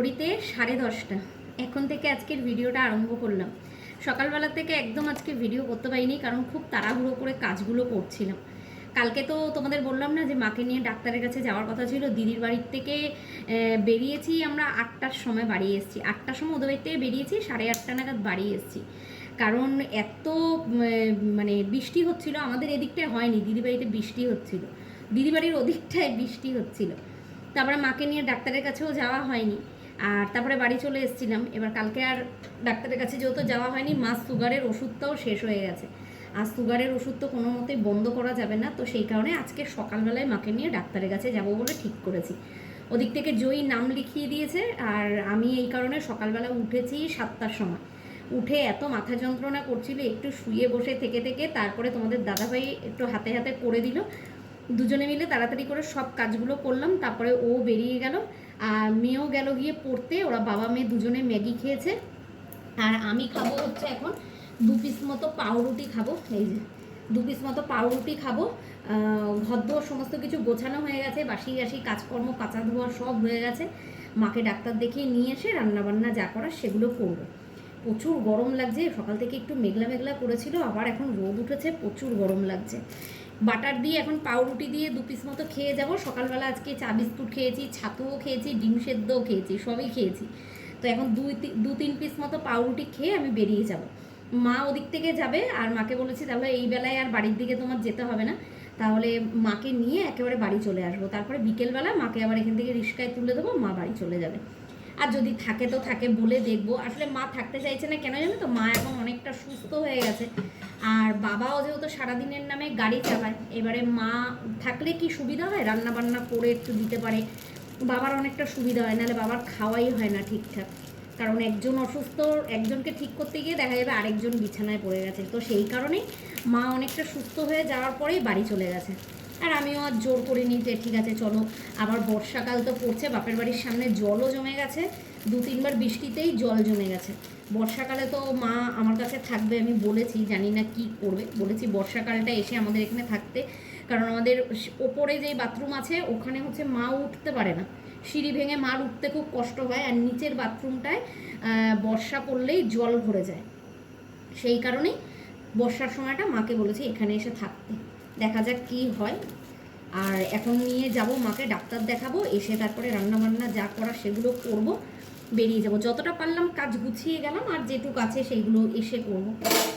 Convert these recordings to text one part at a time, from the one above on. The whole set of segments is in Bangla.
ঘড়িতে সাড়ে দশটা। এখন থেকে আজকের ভিডিওটা আরম্ভ করলাম। সকালবেলা থেকে একদম আজকে ভিডিও করতে পারিনি, কারণ খুব তাড়াহুড়ো করে কাজগুলো করছিলাম। কালকে তো তোমাদের বললাম না যে মাকে নিয়ে ডাক্তারের কাছে যাওয়ার কথা ছিল। দিদির বাড়ির থেকে বেরিয়েছি আমরা আটটার সময় বাড়ি এসেছি। আটটার সময় ওদের বাড়ি থেকে বেরিয়েছি, সাড়ে আটটা নাগাদ বাড়ি এসেছি। কারণ এত মানে বৃষ্টি হচ্ছিল, আমাদের এদিকটায় হয়নি দিদি বাড়িতে বৃষ্টি হচ্ছিল। দিদি বাড়ির ওদিকটায় বৃষ্টি হচ্ছিল। তারপরে মাকে নিয়ে ডাক্তারের কাছেও যাওয়া হয়নি। আর তারপরে বাড়ি চলে এসেছিলাম। এবার কালকে আর ডাক্তারের কাছে যেহেতু যাওয়া হয়নি মা সুগারের ওষুধটাও শেষ হয়ে গেছে। আর সুগারের ওষুধ তো কোনো মতেই বন্ধ করা যাবে না, তো সেই কারণে আজকে সকালবেলায় মাকে নিয়ে ডাক্তারের কাছে যাব বলে ঠিক করেছি। ওদিক থেকে জয়ী নাম লিখিয়ে দিয়েছে, আর আমি এই কারণে সকালবেলা উঠেছি সাতটার সময়। উঠে এত মাথা যন্ত্রণা করছিল, একটু শুয়ে বসে থেকে থেকে তারপরে তোমাদের দাদাভাই একটু হাতে হাতে করে দিল। দুজনে মিলে তাড়াতাড়ি করে সব কাজগুলো করলাম, তারপরে ও বেরিয়ে গেল। আর মেয়েও গেল গিয়ে পড়তে, ওরা বাবা মেয়ে দুজনে ম্যাগি খেয়েছে। আর আমি খাব হচ্ছে এখন দু পিস মতো পাউরুটি খাব, এই যে, দু পিস মতো পাউরুটি খাব। দোয়ার সমস্ত কিছু গোছানো হয়ে গেছে, বাসি গাসি, কাজকর্ম, কাঁচা ধোয়া সব হয়ে গেছে। মাকে ডাক্তার দেখিয়ে নিয়ে এসে রান্নাবান্না যা করার সেগুলো করব। প্রচুর গরম লাগছে, সকাল থেকে একটু মেঘলা মেঘলা করেছিল, আবার এখন রোদ উঠেছে, প্রচুর গরম লাগছে। বাটার দিয়ে এখন পাউরুটি দিয়ে দু পিস মতো খেয়ে যাব। সকালবেলা আজকে চা বিস্কুট খেয়েছি, ছাতুও খেয়েছি, ডিম সেদ্ধও খেয়েছি, সবই খেয়েছি। তো এখন দুই দু তিন পিস মতো পাউরুটি খেয়ে আমি বেরিয়ে যাব। মা ওদিক থেকে যাবে আর মাকে বলেছি, তাহলে এই বেলায় আর বাড়ির দিকে তোমার যেতে হবে না। তাহলে মাকে নিয়ে একেবারে বাড়ি চলে আসব। তারপরে বিকেলবেলা মাকে আবার এখান থেকে রিক্সায় তুলে দেবো, মা বাড়ি চলে যাবে। আর যদি থাকে তো থাকে বলে দেখব। আসলে মা থাকতে চাইছে না কেন জানো তো? মা এখন অনেকটা সুস্থ হয়ে গেছে। আর বাবাও যেহেতু সারাদিনের নামে গাড়ি চালায়, এবারে মা থাকলে কি সুবিধা হয়? রান্না বান্না করে একটু দিতে পারে। বাবার অনেকটা সুবিধা হয়, নাহলে বাবার খাওয়াই হয় না ঠিকঠাক। কারণ একজন অসুস্থ, একজনকে ঠিক করতে গিয়ে দেখা যাবে আরেকজন বিছানায় পড়ে গেছে। তো সেই কারণেই মা অনেকটা সুস্থ হয়ে যাওয়ার পরেই বাড়ি চলে গেছে। আর আমিও আর জোর করিনি যে, ঠিক আছে, চলো। আবার বর্ষাকাল তো পড়ছে, বাপের বাড়ির সামনে জলও জমে গেছে। দু, তিনবার বৃষ্টিতেই জল জমে গেছে। বর্ষাকালে তো মা আমার কাছে থাকবে, আমি বলেছি, জানি না কি করবে। বলেছি বর্ষাকালটা এসে আমাদের এখানে থাকতে। কারণ আমাদের ওপরে যেই বাথরুম আছে, ওখানে হচ্ছে মা উঠতে পারে না। সিঁড়ি ভেঙে মার উঠতে খুব কষ্ট হয়, আর নিচের বাথরুমটায় বর্ষা পড়লেই জল ভরে যায়। সেই কারণেই বর্ষার সময়টা মাকে বলেছি এখানে এসে থাকতে। দেখা যাক কি হয়। আর এখন নিয়ে যাব, মাকে ডাক্তার দেখাবো, এসে তারপরে রান্না বান্না যা করা সেগুলো করব, বেরিয়ে যাব। যতটা পারলাম কাজ গুছিয়ে গেলাম, আর যেটুক আছে সেইগুলো এসে করব।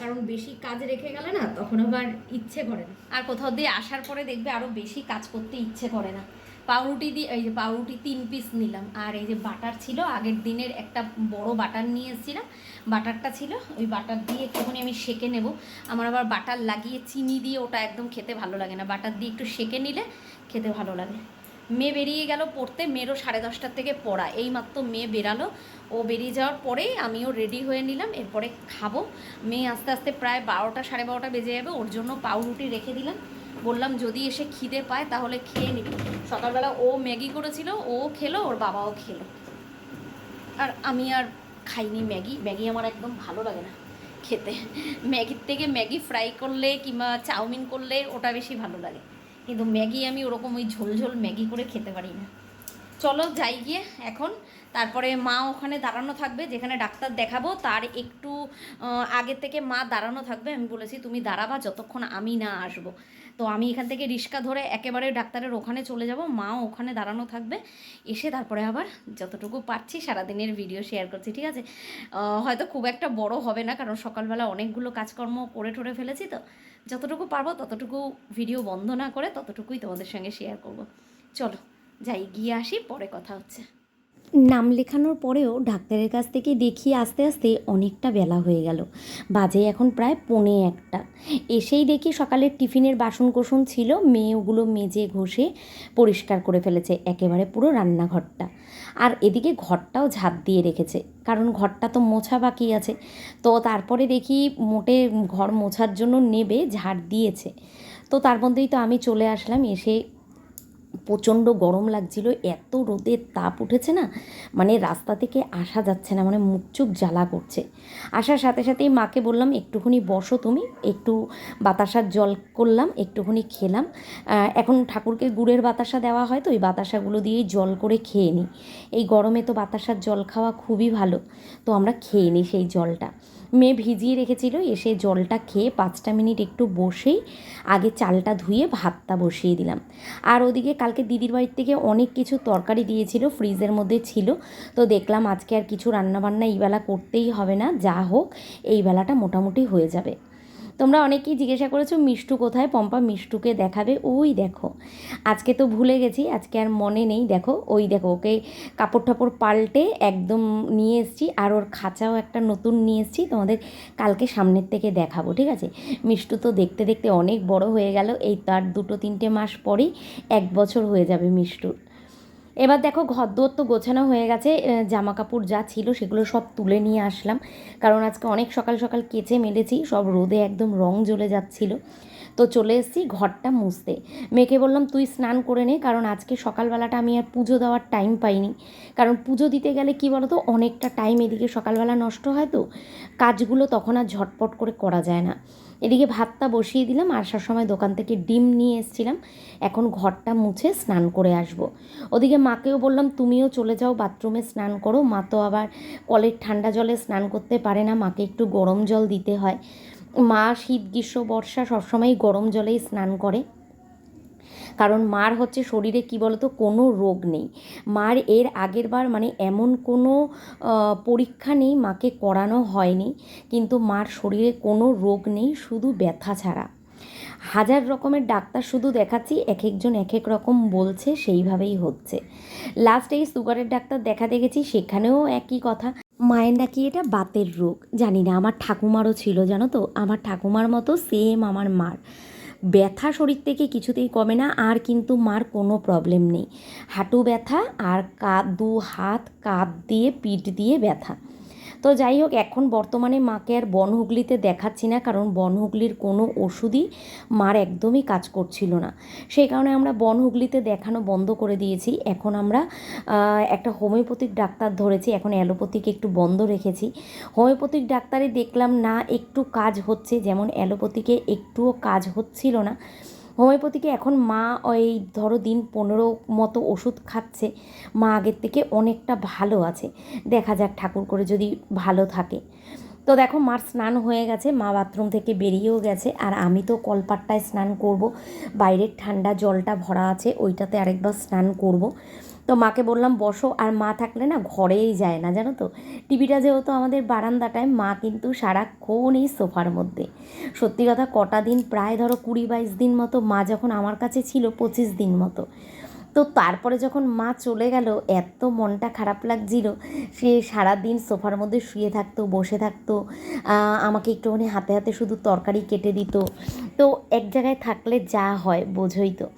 কারণ বেশি কাজ রেখে গেলে না তখন আবার ইচ্ছে করে না। আর কোথাও দিয়ে আসার পরে দেখবে আরও বেশি কাজ করতে ইচ্ছে করে না। পাউরুটি দিয়ে এই যে পাউরুটি তিন পিস নিলাম। আর এই যে বাটার ছিল, আগের দিনের একটা বড় বাটার নিয়ে এসেছিলাম। বাটারটা ছিল, ওই বাটার দিয়ে একটুখানি আমি সেকে নেব। আমার আবার বাটার লাগিয়ে চিনি দিয়ে ওটা একদম খেতে ভালো লাগে না। বাটার দিয়ে একটু সেকে নিলে খেতে ভালো লাগে। মেয়ে বেরিয়ে গেল পড়তে, মেয়েরও সাড়ে দশটার থেকে পড়া। এই মাত্র মেয়ে বেরালো। ও বেরিয়ে যাওয়ার পরেই আমিও রেডি হয়ে নিলাম, এরপরে খাব। মেয়ে আস্তে আস্তে প্রায় বারোটা, সাড়ে বারোটা বেজে যাবে, ওর জন্য পাউরুটি রেখে দিলাম। বললাম, যদি এসে খিদে পায় তাহলে খেয়ে নিবি। সকালবেলা ও ম্যাগি করেছিল, ও খেলো, ওর বাবাও খেলো। আর আমি আর খাইনি ম্যাগি। ম্যাগি আমার একদম ভালো লাগে না খেতে। ম্যাগির থেকে ম্যাগি ফ্রাই করলে কিংবা চাউমিন করলে ওটা বেশি ভালো লাগে। কিন্তু ম্যাগি আমি ওরকম ওই ঝোল ঝোল ম্যাগি করে খেতে পারি না। চলো যাই গিয়ে এখন। তারপরে মা ওখানে দাঁড়ানো থাকবে, যেখানে ডাক্তার দেখাবো। তার একটু আগে থেকে মা দাঁড়ানো থাকবে। আমি বলেছি, তুমি দাঁড়াবা, যতক্ষণ আমি না আসব। তো আমি এখান থেকে রিক্সা ধরে একেবারে ডাক্তারের ওখানে চলে যাব। মাও ওখানে দাঁড়ানো থাকবে। এসে তারপরে আবার যতটুকু পারছি সারাদিনের ভিডিও শেয়ার করছি, ঠিক আছে? হয়তো খুব একটা বড় হবে না, কারণ সকালবেলা অনেকগুলো কাজকর্ম করে ঠরে ফেলেছি তো। যতটুকু পারব ততটুকু ভিডিও বন্ধ না করে ততটুকুই তোমাদের সঙ্গে শেয়ার করব। চলো, যাই, গিয়ে আসি, পরে কথা হচ্ছে। নাম লেখানোর পরেও ডাক্তারের কাছ থেকে দেখিয়ে আস্তে আস্তে অনেকটা বেলা হয়ে গেল। বাজে এখন প্রায় পৌনে একটা। এসেই দেখি সকালের টিফিনের বাসন কোসন ছিল, মেয়ে ওগুলো মেজে ঘষে পরিষ্কার করে ফেলেছে, একেবারে পুরো রান্নাঘরটা। আর এদিকে ঘরটাও ঝাঁপ দিয়ে রেখেছে, কারণ ঘরটা তো মোছা বাকি আছে। তো তারপরে দেখি মোটে ঘর মোছার জন্য নেবে, ঝাড় দিয়েছে। তো তার মধ্যেই তো আমি চলে আসলাম, এসে প্রচণ্ড গরম লাগছিল, এত রোদের তাপ উঠেছে না মানে রাস্তা থেকে আসা যাচ্ছে না মানে মুখ চুখ জ্বালা করছে। আসার সাথে সাথেই মাকে বললাম, একটুখানি বসো তুমি, একটু বাতাসার জল করলাম, একটুখানি খেলাম। এখন ঠাকুরকে গুড়ের বাতাসা দেওয়া হয়, তো ওই বাতাসাগুলো দিয়েই জল করে খেয়ে নিই এই গরমে তো বাতাসার জল খাওয়া খুবই ভালো, তো আমরা খেয়ে নিই সেই জলটা। মেয়ে ভিজিয়ে রেখেছিল, এসে জলটা খেয়ে পাঁচটা মিনিট একটু বসেই আগে চালটা ধুয়ে ভাতটা বসিয়ে দিলাম। আর ওদিকে কালকে দিদির বাড়ির থেকে অনেক কিছু তরকারি দিয়েছিল, ফ্রিজের মধ্যে ছিল। তো দেখলাম আজকে আর কিছু রান্নাবান্না এই বেলা করতেই হবে না, যা হোক, এই বেলাটা মোটামুটি হয়ে যাবে। তোমরা অনেকেই জিজ্ঞাসা করেছ, মিষ্টু কোথায়? পম্পা মিষ্টুকে দেখাবে। ওই দেখো। আজকে তো ভুলে গেছি, আজকে আর মনে নেই। দেখো, ওই দেখো, ওকে কাপড় টাপড় পাল্টে একদম নিয়ে এসেছি, আর ওর খাঁচাও একটা নতুন নিয়ে এসেছি, তোমাদের কালকে সামনের থেকে দেখাবো, ঠিক আছে? মিষ্টু তো দেখতে দেখতে অনেক বড় হয়ে গেল, এই তার দুটো তিনটে মাস পরেই এক বছর হয়ে যাবে মিষ্টুর। এবার দেখো ঘরদোর তো গোছানো হয়ে গেছে জামা কাপড় যা ছিল সেগুলো সব তুলে নিয়ে আসলাম। কারণ আজকে অনেক সকাল সকাল কেচে মেলেছি, সব রোদে একদম রং জ্বলে যাচ্ছিল। তো চলে এসেছি ঘরটা মুছতে। মেয়েকে বললাম, তুই স্নান করে নে, কারণ আজকে সকালবেলাটা আমি আর পুজো দেওয়ার টাইম পাইনি। কারণ পুজো দিতে গেলে কি বলতো, অনেকটা টাইম এদিকে সকালবেলা নষ্ট হয় তো, কাজগুলো তখন আর ঝটপট করে করা যায় না। এদিকে ভাতটা বসিয়ে দিলাম আসার সময় দোকান থেকে ডিম নিয়ে এসেছিলাম। এখন ঘরটা মুছে স্নান করে আসব। ওদিকে মাকেও বললাম, তুমিও চলে যাও, বাথরুমে স্নান করো। মা তো আবার কলের ঠান্ডা জলে স্নান করতে পারে না, মাকে একটু গরম জল দিতে হয়। মা শীত, গ্রীষ্ম, বর্ষা সবসময় গরম জলেই স্নান করে। কারণ মার হচ্ছে শরীরে কি বলতো কোনো রোগ নেই। মার এর আগের বার মানে এমন কোনো পরীক্ষা নেই, মাকে করানো হয়নি। কিন্তু মার শরীরে কোনো রোগ নেই, শুধু ব্যথা ছাড়া। হাজার রকমের ডাক্তার শুধু দেখাচ্ছি, এক একজন এক এক রকম বলছে, সেইভাবেই হচ্ছে। লাস্ট এই সুগারের ডাক্তার দেখা দেখেছি, সেখানেও একই কথা। মায়ের নাকি এটা বাতের রোগ। জানি না, আমার ঠাকুমারও ছিল, জানো তো? আমার ঠাকুমার মতো সেম আমার মার। ব্যথা শরীর থেকে কিছুতেই কমে না, আর কিন্তু মার কোনো প্রবলেম নেই। হাঁটু ব্যথা আর কাঁধ দু হাত কাঁধ দিয়ে, পিঠ দিয়ে ব্যথা। তো যাই হোক, এখন বর্তমানে মাকে আর বনহুগলিতে দেখাচ্ছি না, কারণ বনহুগলির কোনো ওষুধই মার একদমই কাজ করছিল না। সেই কারণে আমরা বনহুগলিতে দেখানো বন্ধ করে দিয়েছি। এখন আমরা একটা হোমিওপ্যাথিক ডাক্তার ধরেছি, এখন অ্যালোপ্যাথিক একটু বন্ধ রেখেছি। হোমিওপ্যাথিক ডাক্তারে দেখলাম না, একটু কাজ হচ্ছে, যেমন অ্যালোপ্যাথিকে একটুও কাজ হচ্ছিল না। হোমিওপ্যাথিকে এখন মা ওই ধরো দিন পনেরো মতো ওষুধ খাচ্ছে, মা আগের থেকে অনেকটা ভালো আছে। দেখা যাক ঠাকুর করে যদি ভালো থাকে। তো দেখো মার স্নান হয়ে গেছে, মা বাথরুম থেকে বেরিয়েও গেছে। আর আমি তো কলপাট্টায় স্নান করব, বাইরের ঠান্ডা জলটা ভরা আছে, ওইটাতে আরেকবার স্নান করব। তো মাকে বললাম, বসো। আর মা থাকলে না ঘরেই যায় না, জানো তো। টিভিটা যেহেতু আমাদের বারান্দাটায়, মা কিন্তু সারাক্ষণ এই সোফার মধ্যে। সত্যি কথা, কটা দিন, প্রায় ধরো কুড়ি বাইশ দিন মতো মা যখন আমার কাছে ছিল, পঁচিশ দিন মতো। তো তারপরে যখন মা চলে গেল, এত মনটা খারাপ লাগছিল। সে সারাদিন সোফার মধ্যে শুয়ে থাকতো, বসে থাকতো। আমাকে একটুখানি হাতে হাতে শুধু তরকারি কেটে দিত। তো এক জায়গায় থাকলে যা হয়, বোঝোই তো।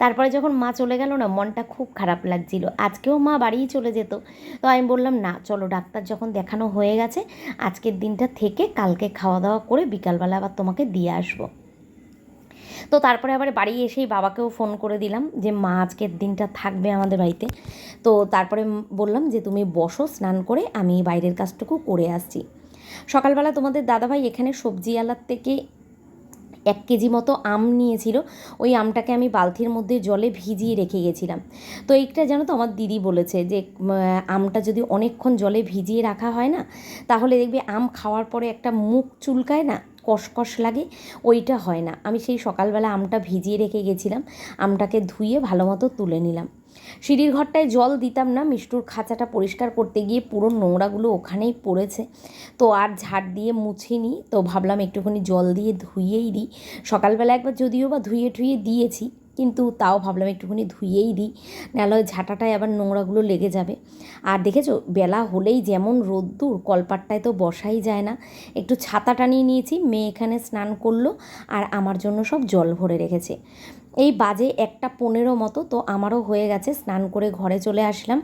তারপরে যখন মা চলে গেল না, মনটা খুব খারাপ লাগছিল। আজকেও মা বাড়িই চলে যেত। তো আমি বললাম, না, চলো ডাক্তার যখন দেখানো হয়ে গেছে, আজকের দিনটা থেকে কালকে খাওয়া দাওয়া করে বিকালবেলা আবার তোমাকে দিয়ে আসব। তো তারপরে আবার বাড়ি এসেই বাবাকেও ফোন করে দিলাম যে, মা, আজকের দিনটা থাকবে আমাদের বাড়িতে। তো তারপরে বললাম যে, তুমি বসো, স্নান করে আমি বাইরের কাজটুকু করে আসছি। সকালবেলা তোমাদের দাদাভাই এখানে সবজি আলার থেকে এক কেজি মতো আম নিয়েছিল, ওই আমটাকে আমি বালতির মধ্যে জলে ভিজিয়ে রেখে গেছিলাম। তো এইটা জানো তো আমার দিদি বলেছে যে আমটা যদি অনেকক্ষণ জলে ভিজিয়ে রাখা হয় না, তাহলে দেখবে আম খাওয়ার পরে একটা মুখ চুলকায় না কষকষ লাগে, ওইটা হয় না। আমি সেই সকালবেলা আমটা ভিজিয়ে রেখে গেছিলাম, আমটাকে ধুয়ে ভালো মতো তুলে নিলাম। সিঁড়ির ঘরটায় জল দিতাম না, মিষ্টুর খাঁচাটা পরিষ্কার করতে গিয়ে পুরো নোংরাগুলো ওখানেই পড়েছে। তো আর ঝাড় দিয়ে মুছিনি, তো ভাবলাম একটুখানি জল দিয়ে ধুয়েই দিই। সকালবেলা একবার যদিও বা ধুয়ে টুয়ে দিয়েছি কিন্তু তাও ভাবলাম একটুখানি ধুয়েই দিই, নাহলে ওই ঝাঁটাটায় আবার নোংরাগুলো লেগে যাবে। আর দেখেছ, বেলা হলেই যেমন রোদ্দুর, কলপাটটায় তো বসাই যায় না। একটু ছাতা টানিয়ে নিয়েছি, মেয়ে এখানে স্নান করল আর আমার জন্য সব জল ভরে রেখেছে। এই বাজে একটা পনেরো মতো তো আমারও হয়ে গেছে, স্নান করে ঘরে চলে আসলাম।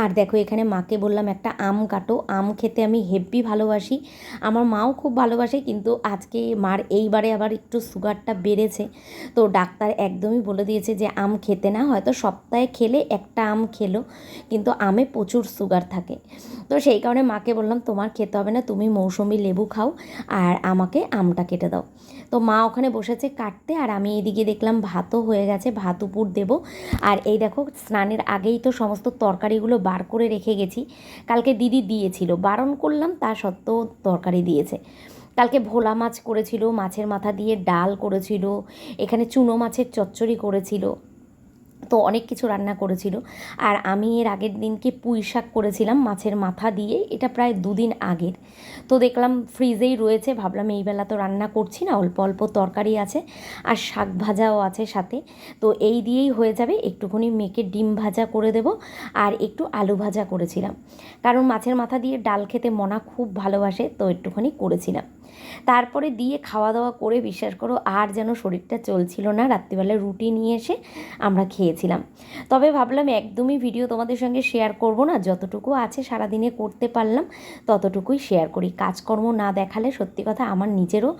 আর দেখো এখানে মাকে বললাম একটা আম কাটো, আম খেতে আমি হেব্বি ভালোবাসি। আমার মাও খুব ভালোবাসে কিন্তু আজকে মার এইবারে আবার একটু সুগারটা বেড়েছে। তো ডাক্তার একদমই বলে দিয়েছে যে আম খেতে না, হয়তো সপ্তাহে খেলে একটা আম খেলো, কিন্তু আমে প্রচুর সুগার থাকে। তো সেই কারণে মাকে বললাম, তোমার খেতে হবে না, তুমি মৌসুমি লেবু খাও আর আমাকে আমটা কেটে দাও। তো মা ওখানে বসেছে কাটতে আর আমি এদিকে দেখলাম ভাতও হয়ে গেছে ভাত উপর দেবো। আর এই দেখো, স্নানের আগেই তো সমস্ত তরকারিগুলো বার করে রেখে গেছি। কালকে দিদি দিয়েছিল, বারণ করলাম তা সত্ত্বেও তরকারি দিয়েছে। কালকে ভোলা মাছ করেছিল, মাছের মাথা দিয়ে ডাল করেছিল, এখানে চুনো মাছের চচ্চড়ি করেছিল। তো অনেক কিছু রান্না করেছিল। আর আমি এর আগের দিনকে পুঁই শাক করেছিলাম মাছের মাথা দিয়ে, এটা প্রায় দুদিন আগের। তো দেখলাম ফ্রিজেই রয়েছে, ভাবলাম এই বেলা তো রান্না করছি না, অল্প অল্প তরকারি আছে আর শাক ভাজাও আছে সাথে। তো এই দিয়েই হয়ে যাবে, একটুখানি মেখে ডিম ভাজা করে দেব আর একটু আলু ভাজা করেছিলাম। কারণ মাছের মাথা দিয়ে ডাল খেতে মনা খুব ভালোবাসে, তো একটুখানি করেছিলাম। তারপরে দিয়ে খাওয়া দাওয়া করে, বিশ্বাস করো, আর যেন শরীরটা চলছিল না, রাত্রিবেলা রুটি নিয়ে এসে আমরা খেয়েছিলাম তবে ভাবলাম একদমই ভিডিও তোমাদের সঙ্গে শেয়ার করব না। যতটুকু আছে সারাদিনে করতে পারলাম, ততটুকুই শেয়ার করি। কাজকর্ম না দেখালে সত্যি কথা আমার নিজেরও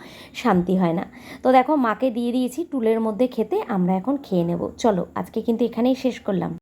শান্তি হয় না। তো দেখো, মাকে দিয়ে দিয়েছি, টুলের মধ্যে খেতে, আমরা এখন খেয়ে নেব। চলো, আজকে কিন্তু এখানেই শেষ করলাম।